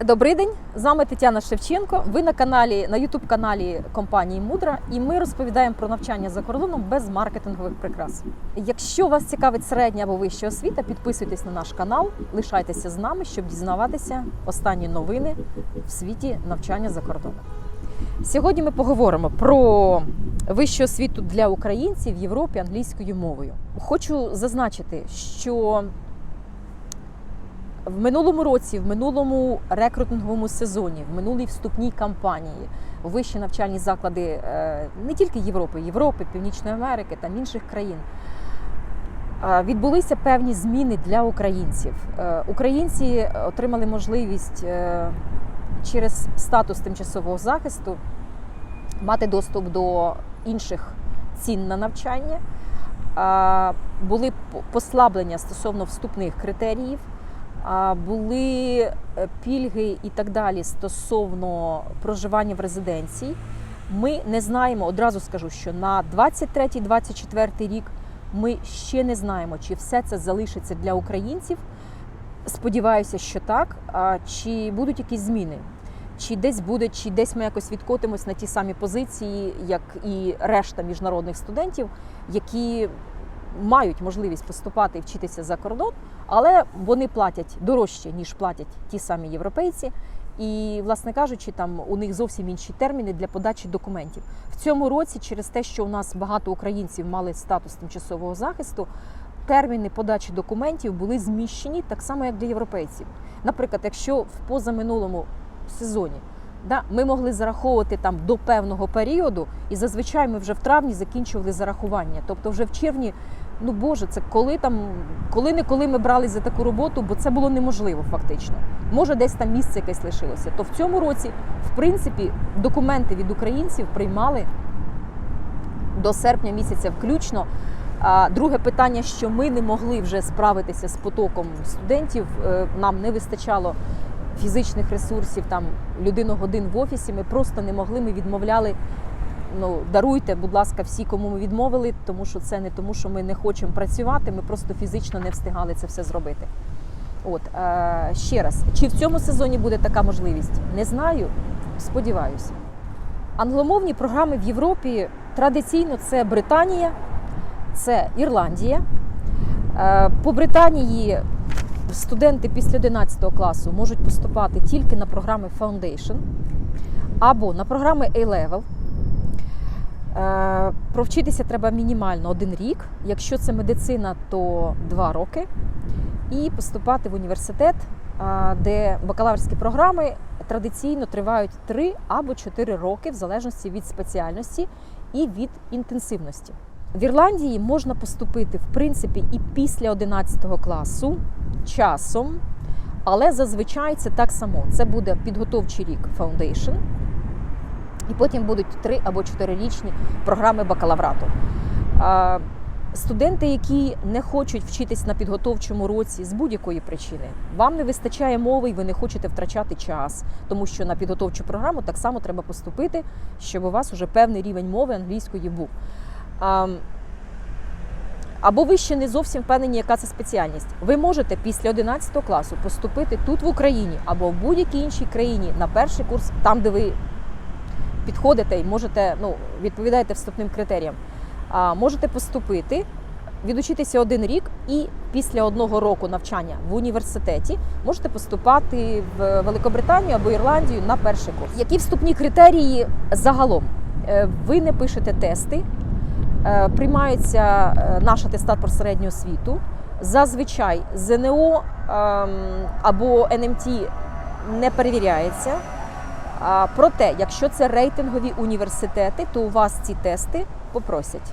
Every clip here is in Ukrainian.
Добрий день, з вами Тетяна Шевченко. Ви на каналі на youtube каналі компанії Мудра, і ми розповідаємо про навчання за кордоном без маркетингових прикрас. Якщо вас цікавить середня або вища освіта, підписуйтесь на наш канал, лишайтеся з нами, щоб дізнаватися останні новини в світі навчання за кордоном. Сьогодні ми поговоримо про вищу освіту для українців в Європі англійською мовою. Хочу зазначити, що в минулому році, в минулому рекрутинговому сезоні, в минулій вступній кампанії вищі навчальні заклади е, не тільки Європи, Європи, Північної Америки та інших країн. е, Відбулися певні зміни для українців. Е, Українці отримали можливість через статус тимчасового захисту мати доступ до інших цін на навчання. Були послаблення стосовно вступних критеріїв. Були е, пільги і так далі стосовно проживання в резиденції. Ми не знаємо, одразу скажу, що на 23-24 рік ми ще не знаємо, чи все це залишиться для українців. Сподіваюся, що так. А чи будуть якісь зміни? Чи десь буде, чи десь ми якось відкотимось на ті самі позиції, як і решта міжнародних студентів, які мають можливість поступати і вчитися за кордон, але вони платять дорожче, ніж платять ті самі європейці. І, власне кажучи, там у них зовсім інші терміни для подачі документів. В цьому році, через те, що у нас багато українців мали статус тимчасового захисту, терміни подачі документів були зміщені так само, як для європейців. Наприклад, якщо в позаминулому сезоні да, ми могли зараховувати там до певного періоду, і зазвичай ми вже в травні закінчували зарахування. Тобто, вже в червні, ну боже, це коли там, коли не коли ми брали за таку роботу, бо це було неможливо фактично. Може, десь там місце якесь лишилося. То в цьому році, в принципі, документи від українців приймали до серпня місяця включно. А друге питання, що ми не могли вже справитися з потоком студентів, е, нам не вистачало фізичних ресурсів, там людину-годин в офісі. Ми просто не могли. Ми відмовляли. Ну, даруйте, будь ласка, всі, кому ми відмовили, тому що це не тому, що ми не хочемо працювати. Ми просто фізично не встигали це все зробити. От е, ще раз, чи в цьому сезоні буде така можливість? Не знаю. Сподіваюся. Англомовні програми в Європі традиційно це Британія, це Ірландія. Е, По Британії студенти після 11 класу можуть поступати тільки на програми Foundation або на програми A-Level. Е, Провчитися треба мінімально один рік. Якщо це медицина, то два роки. І поступати в університет, е, де бакалаврські програми традиційно тривають 3 або 4 роки, в залежності від спеціальності і від інтенсивності. В Ірландії можна поступити в принципі і після 11 класу часом, але зазвичай це так само. Це буде підготовчий рік Foundation, і потім будуть 3 або 4-річні програми бакалаврату. Студенти, які не хочуть вчитись на підготовчому році з будь-якої причини, вам не вистачає мови, і ви не хочете втрачати час, тому що на підготовчу програму так само треба поступити, щоб у вас вже певний рівень мови англійської був. Або ви ще не зовсім впевнені, яка це спеціальність. Ви можете після 11 класу поступити тут в Україні або в будь-якій іншій країні на перший курс, там, де ви підходите і можете, ну, відповідаєте вступним критеріям. А, можете поступити, відучитися один рік, і після одного року навчання в університеті можете поступати в Великобританію або Ірландію на перший курс. Які вступні критерії загалом? Е, Ви не пишете тести, е, приймається е, наш атестат про середню освіту. Зазвичай ЗНО ем, або НМТ не перевіряється. Проте, якщо це рейтингові університети, то у вас ці тести попросять.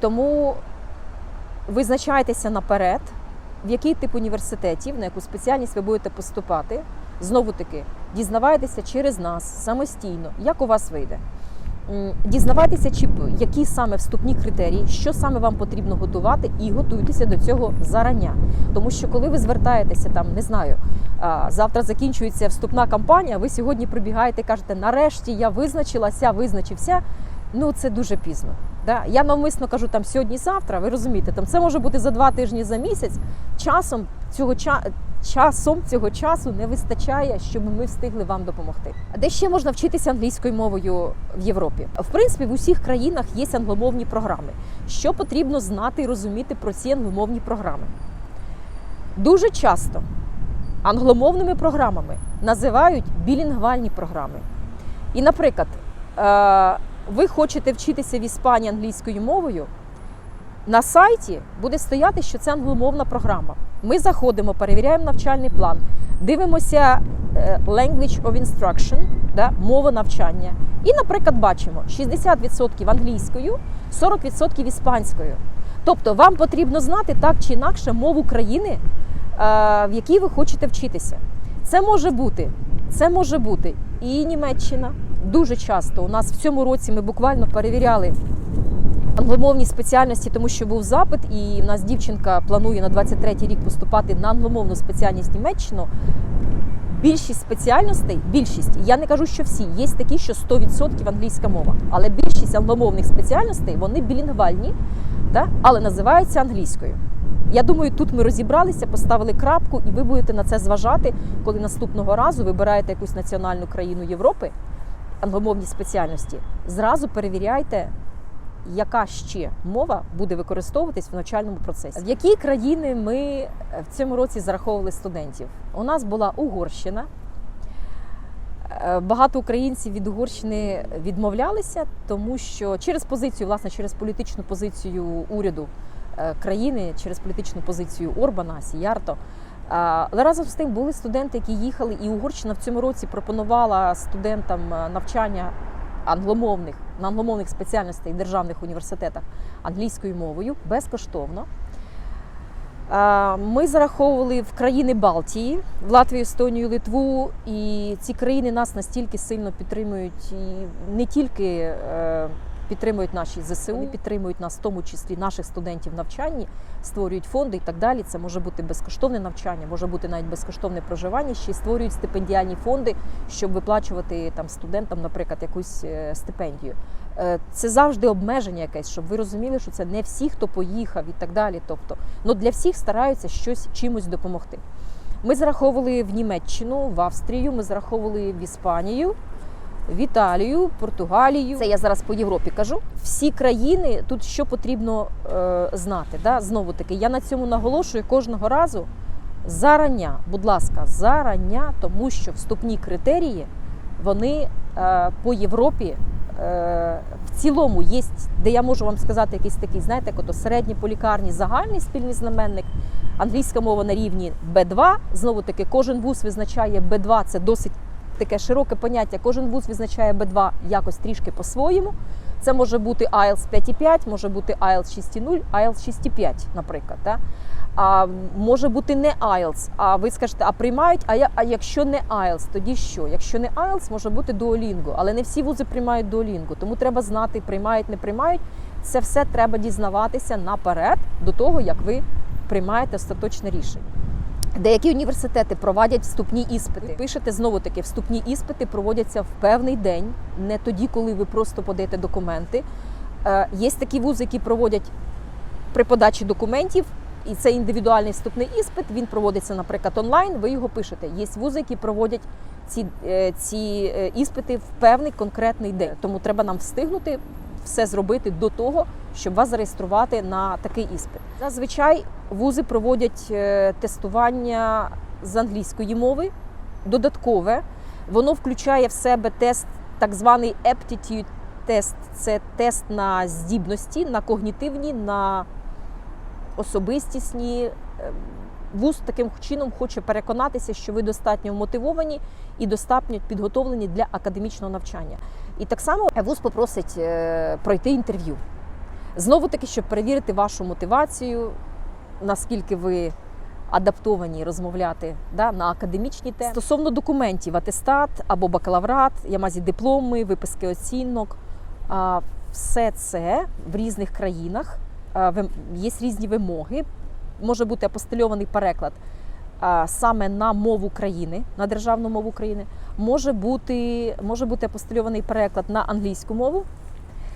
Тому визначайтеся наперед, в який тип університетів, на яку спеціальність ви будете поступати. Знову таки, дізнавайтеся через нас самостійно, як у вас вийде. Дізнавайтеся, чи які саме вступні критерії, що саме вам потрібно готувати, і готуйтеся до цього зарання. Тому що коли ви звертаєтеся там, не знаю, завтра закінчується вступна кампанія, ви сьогодні прибігаєте і кажете, нарешті я визначилася, визначився. Ну це дуже пізно. Да? Я навмисно кажу там сьогодні-завтра. Ви розумієте, там це може бути за два тижні за місяць. Часом цього часом цього часу не вистачає, щоб ми встигли вам допомогти. Де ще можна вчитися англійською мовою в Європі? В принципі, в усіх країнах є англомовні програми. Що потрібно знати і розуміти про ці англомовні програми? Дуже часто англомовними програмами називають білінгвальні програми. І, наприклад, е, ви хочете вчитися в Іспанії англійською мовою, на сайті буде стояти, що це англомовна програма. Ми заходимо, перевіряємо навчальний план, дивимося е, language of instruction, да, мова навчання. І, наприклад, бачимо 60% англійською, 40% іспанською. Тобто вам потрібно знати так чи інакше мову країни, е, в якій ви хочете вчитися. Це може бути, це може бути і Німеччина. Дуже часто у нас в цьому році ми буквально перевіряли англомовні спеціальності, тому що був запит, і в нас дівчинка планує на 23-й рік поступати на англомовну спеціальність Німеччину. Більшість спеціальностей, більшість, я не кажу, що всі, є такі, що 100% англійська мова, але більшість англомовних спеціальностей вони білінгвальні, да? але називаються англійською. Я думаю, тут ми розібралися, поставили крапку, і ви будете на це зважати, коли наступного разу вибираєте якусь національну країну Європи, англомовні спеціальності. Зразу перевіряйте, яка ще мова буде використовуватись в навчальному процесі. В які країни ми в цьому році зараховували студентів? У нас була Угорщина. Е, Багато українців від Угорщини відмовлялися, тому що через позицію, власне, через політичну позицію уряду е, країни, через політичну позицію Орбана, Сіярто. Е, Але разом з тим були студенти, які їхали, і Угорщина в цьому році пропонувала студентам е, навчання англомовних на англомовних спеціальностей державних університетах англійською мовою безкоштовно. Е, Ми зараховували в країни Балтії, в Латвію, Естонію, Литву, і ці країни нас настільки сильно підтримують і не тільки е, підтримують наші ЗСУ, вони підтримують нас, в тому числі наших студентів навчанні, створюють фонди і так далі. Це може бути безкоштовне навчання, може бути навіть безкоштовне проживання. Ще й створюють стипендіальні фонди, щоб виплачувати там студентам, наприклад, якусь е, стипендію. Е, Це завжди обмеження якесь, щоб ви розуміли, що це не всі, хто поїхав і так далі. Тобто, ну для всіх стараються щось чимось допомогти. Ми зараховували в Німеччину, в Австрію, ми зараховували в Іспанію, в Італію, Португалію. Це я зараз по Європі кажу. Всі країни тут що потрібно е, знати. Да? Знову таки, я на цьому наголошую кожного разу. Зарання, будь ласка, зарання, тому що вступні критерії вони е, по Європі е, в цілому є, де я можу вам сказати якийсь такий, знаєте, як ото середні по лікарні, загальний спільний знаменник. Англійська мова на рівні Б2. Знову таки, кожен вуз визначає Б2, це досить таке широке поняття. Кожен вуз визначає Б2 якось трішки по-своєму. Це може бути IELTS 5,5, може бути IELTS 6,0, IELTS 6,5, наприклад. Да? А може бути не IELTS, а ви скажете, а приймають, а, я, а якщо не IELTS, тоді що? Якщо не IELTS, може бути Duolingo, але не всі вузи приймають Duolingo, тому треба знати, приймають, не приймають. Це все треба дізнаватися наперед до того, як ви приймаєте остаточне рішення. Деякі університети проводять вступні іспити. Ви пишете знову таки, вступні іспити проводяться в певний день, не тоді, коли ви просто подаєте документи. Е, Є такі вузи, які проводять при подачі документів, і це індивідуальний вступний іспит. Він проводиться, наприклад, онлайн. Ви його пишете. Є вузи, які проводять ці, е, ці е, іспити в певний конкретний день. Тому треба нам встигнути все зробити до того, щоб вас зареєструвати на такий іспит. Зазвичай вузи проводять е, тестування з англійської мови, додаткове. Воно включає в себе тест, так званий aptitude тест. Це тест на здібності, на когнітивні, на особистісні. Е, Вуз таким чином хоче переконатися, що ви достатньо мотивовані і достатньо підготовлені для академічного навчання. І так само вуз попросить е, пройти інтерв'ю. Знову таки, щоб перевірити вашу мотивацію, наскільки ви адаптовані розмовляти да, на академічні теми. Стосовно документів, атестат або бакалаврат, ямазі дипломи, виписки оцінок. Все це в різних країнах є різні вимоги. Може бути апостильований переклад саме на мову країни, на державну мову країни. Може бути, може бути апостильований переклад на англійську мову.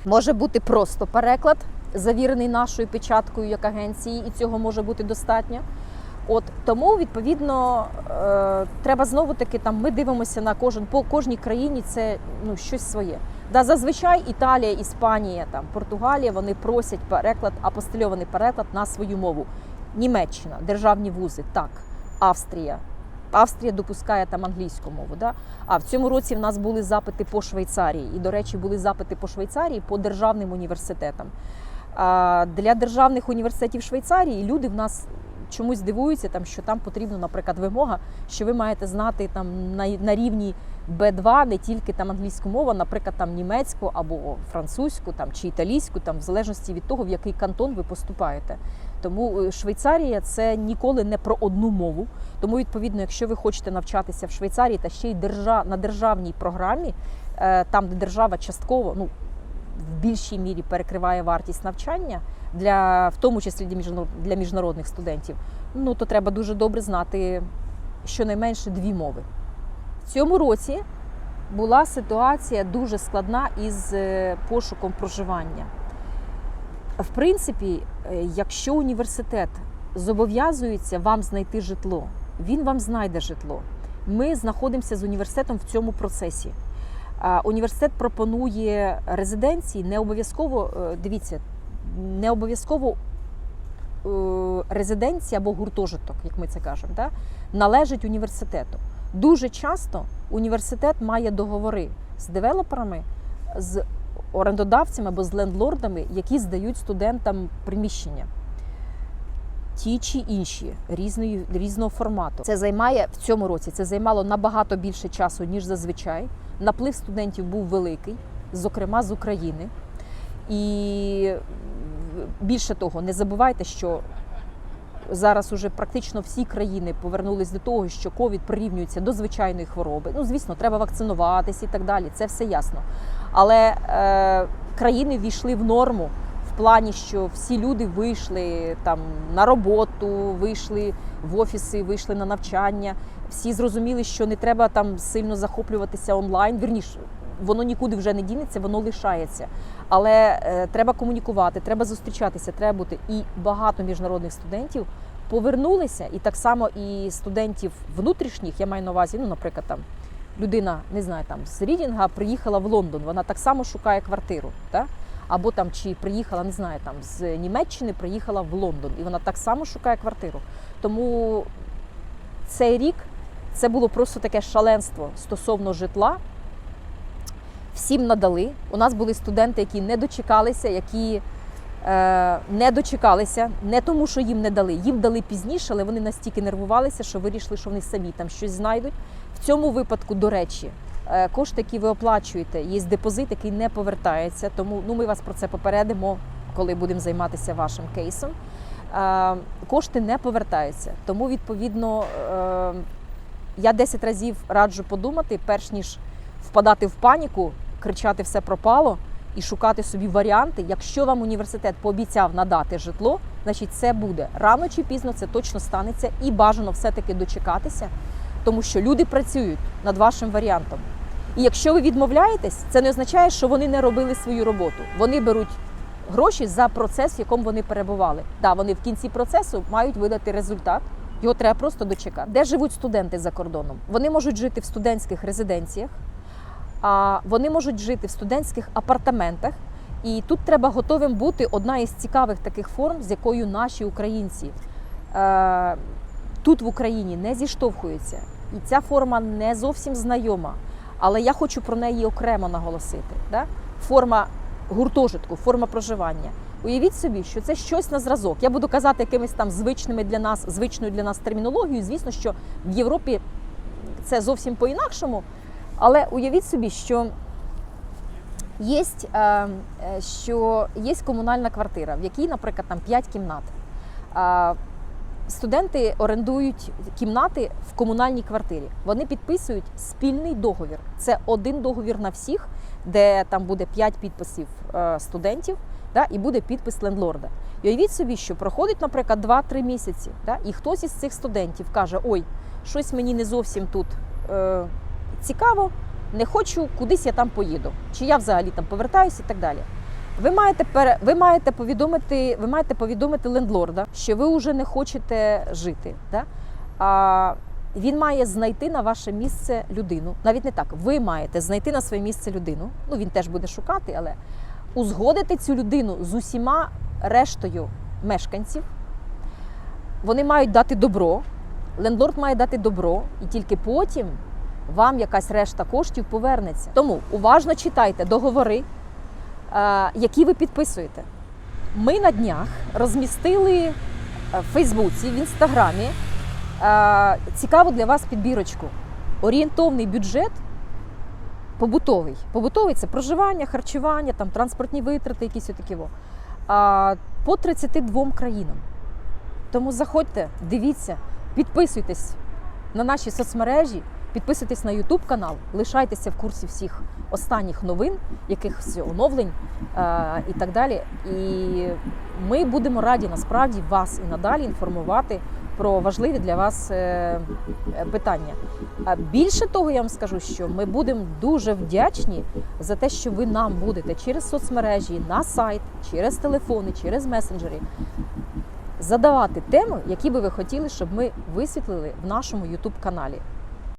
Може бути просто переклад, завірений нашою печаткою як агенції, і цього може бути достатньо. От тому відповідно е, треба знову таки там. Ми дивимося на кожен по кожній країні. Це ну щось своє. Да, зазвичай Італія, Іспанія, там Португалія вони просять переклад, апостильований переклад на свою мову. Німеччина, державні вузи, так, Австрія. Австрія допускає там англійську мову. Да? А в цьому році в нас були запити по Швейцарії. І, до речі, були запити по Швейцарії по державним університетам. А для державних університетів Швейцарії люди в нас чомусь дивуються, там, що там потрібна, наприклад, вимога, що ви маєте знати там на, на рівні Б2 не тільки там англійську мову, наприклад, там німецьку або французьку, там чи італійську, там в залежності від того, в який кантон ви поступаєте. Тому е, Швейцарія це ніколи не про одну мову. Тому, відповідно, якщо ви хочете навчатися в Швейцарії та ще й держа, на державній програмі, е, там, де держава частково, ну в більшій мірі перекриває вартість навчання для в тому числі для міжнародних студентів, ну то треба дуже добре знати щонайменше дві мови. В цьому році була ситуація дуже складна із е, пошуком проживання. В принципі, е, якщо університет зобов'язується вам знайти житло, він вам знайде житло. Ми знаходимося з університетом в цьому процесі. Університет пропонує резиденції, не обов'язково е, дивіться, не обов'язково е, резиденція або гуртожиток, як ми це кажемо, да, належить університету. Дуже часто університет має договори з девелоперами, з орендодавцями або з лендлордами, які здають студентам приміщення. Ті чи інші різної, різного формату. Це займає в цьому році. Це займало набагато більше часу, ніж зазвичай. Наплив студентів був великий, зокрема з України. І більше того, не забувайте, що зараз уже практично всі країни повернулись до того, що ковід прирівнюється до звичайної хвороби. Ну, звісно, треба вакцинуватися і так далі. Це все ясно. Але е, країни війшли в норму в плані, що всі люди вийшли там на роботу, вийшли в офіси, вийшли на навчання. Всі зрозуміли, що не треба там сильно захоплюватися онлайн. Вірніше, воно нікуди вже не дінеться, воно лишається. Але е, треба комунікувати, треба зустрічатися, треба бути. І багато міжнародних студентів повернулися, і так само і студентів внутрішніх, я маю на увазі, ну, наприклад, там людина, не знаю, там з Рідінга приїхала в Лондон, вона так само шукає квартиру. Так? Або там чи приїхала, не знаю, там з Німеччини приїхала в Лондон, і вона так само шукає квартиру. Тому цей рік це було просто таке шаленство стосовно житла. Всім надали. У нас були студенти, які не дочекалися, які е, не дочекалися, не тому, що їм не дали. Їм дали пізніше, але вони настільки нервувалися, що вирішили, що вони самі там щось знайдуть. Цьому випадку, до речі, е, кошти, які ви оплачуєте, є депозит, який не повертається. Тому ну, ми вас про це попередимо, коли будемо займатися вашим кейсом. Е, кошти не повертаються. Тому, відповідно, е, я 10 разів раджу подумати, перш ніж впадати в паніку, кричати все пропало і шукати собі варіанти. Якщо вам університет пообіцяв надати житло, значить це буде рано чи пізно це точно станеться, і бажано все-таки дочекатися, тому що люди працюють над вашим варіантом. І якщо ви відмовляєтесь, це не означає, що вони не робили свою роботу. Вони беруть гроші за процес, в якому вони перебували. Да, вони в кінці процесу мають видати результат. Його треба просто дочекати. Де живуть студенти за кордоном? Вони можуть жити в студентських резиденціях, а вони можуть жити в студентських апартаментах. І тут треба готовим бути одна із цікавих таких форм, з якою наші українці е, тут в Україні не зіштовхуються. І ця форма не зовсім знайома. Але я хочу про неї окремо наголосити. Да? Форма гуртожитку, форма проживання. Уявіть собі, що це щось на зразок. Я буду казати якимись там звичними для нас, звичною для нас термінологією. Звісно, що в Європі це зовсім по-інакшому. Але уявіть собі, що є, е, е, що є комунальна квартира, в якій, наприклад, там 5 кімнат. Студенти орендують кімнати в комунальній квартирі. Вони підписують спільний договір. Це один договір на всіх, де там буде 5 підписів е, студентів, да, і буде підпис лендлорда. І уявіть собі, що проходить, наприклад, 2-3 місяці, да, і хтось із цих студентів каже: Ой, щось мені не зовсім тут е, цікаво, не хочу, кудись я там поїду, чи я взагалі там повертаюся і так далі. Ви маєте ви маєте повідомити, ви маєте повідомити лендлорда, що ви вже не хочете жити. Да? А він має знайти на ваше місце людину. Навіть не так. Ви маєте знайти на своє місце людину. Ну він теж буде шукати, але узгодити цю людину з усіма рештою мешканців. Вони мають дати добро. Лендлорд має дати добро, і тільки потім вам якась решта коштів повернеться. Тому уважно читайте договори, які ви підписуєте. Ми на днях розмістили е, в Фейсбуці, в Інстаграмі е, цікаву для вас підбірочку. Орієнтовний бюджет побутовий. Побутовий це проживання, харчування, там, транспортні витрати, якісь отакі. По 32 країнам. Тому заходьте, дивіться, підписуйтесь на наші соцмережі, підписуйтесь на YouTube канал, лишайтеся в курсі всіх останніх новин, якихось оновлень е, і так далі. І ми будемо раді насправді вас і надалі інформувати про важливі для вас е, питання. А більше того, я вам скажу, що ми будемо дуже вдячні за те, що ви нам будете через соцмережі, на сайт, через телефони, через месенджери задавати теми, які би ви хотіли, щоб ми висвітлили в нашому YouTube каналі.